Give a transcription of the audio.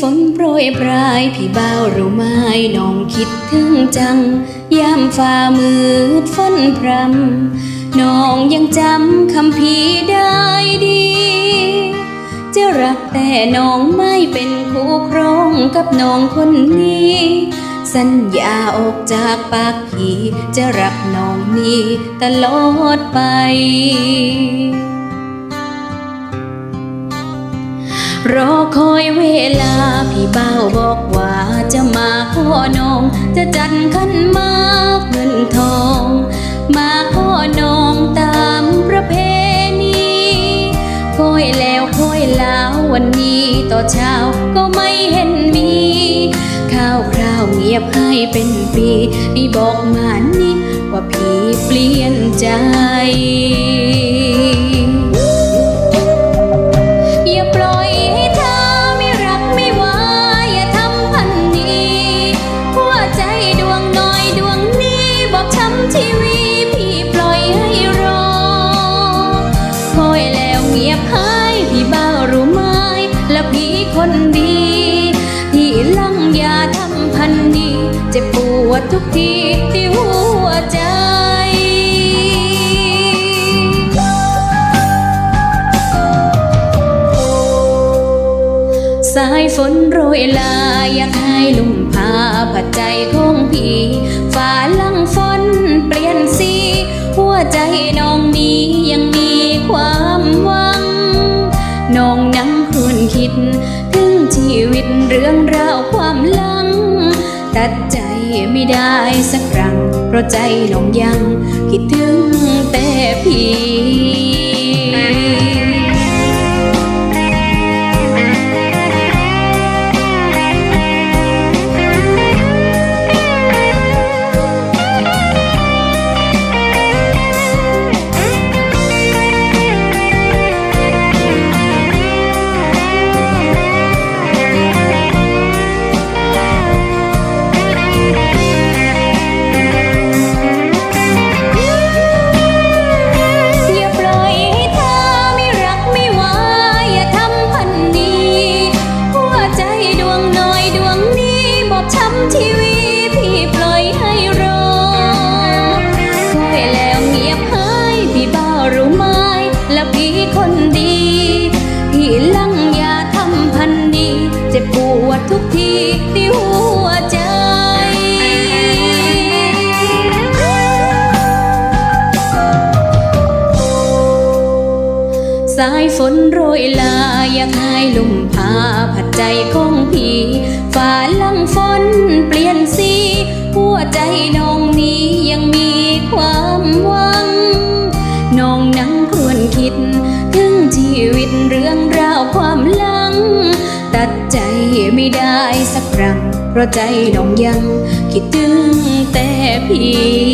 ฝนโปรยปลาย พี่บ่าวรู้ไหมน้องคิดถึงจัง ยามฝ่ามืดฝนพรำน้องยังจำคำพี่ได้ดี จะรักแต่น้องไม่เป็นคู่ครองกับน้องคนนี้ สัญญาออกจากปากพี่จะรักน้องนี้ตลอดไปรอคอยเวลา เบ้าบอกว่าจะมาขอนอง จะจัดขันมากเงินทอง มาขอนองตามประเพณีคอยแล้วคอยแล้ววันนี้ต่อเช้าก็ไม่เห็นมีข้าวคราวเงียบให้เป็นปีนี่บอกมานี่ว่าพี่เปลี่ยนใจ ดี ที่ลังยาทำพันนี้เจ็บปวดทุกทีที่หัวใจสายฝนโรยลาอยากให้ลุมพาผัดใจของพี่ฝ่าลังฝนเปลี่ยนสี หัวใจน้องนี้ยังมีความหวัง น้องนั่งครวญคิด ชีวิตเรื่องราวความหลัง ตัดใจไม่ได้สักครั้ง เพราะใจหลงยังคิดถึงแต่พี่ สายฝนโรยลาอยากให้ลมพาผัดใจของพี่ฝ่าลังฝนเปลี่ยนสี หัวใจน้องนี้ยังมีความหวัง น้องนั่งครวญคิด ถึงชีวิตเรื่องราวความลัง ตัดใจไม่ได้สักครั้งเพราะใจน้องยังคิดถึงแต่พี่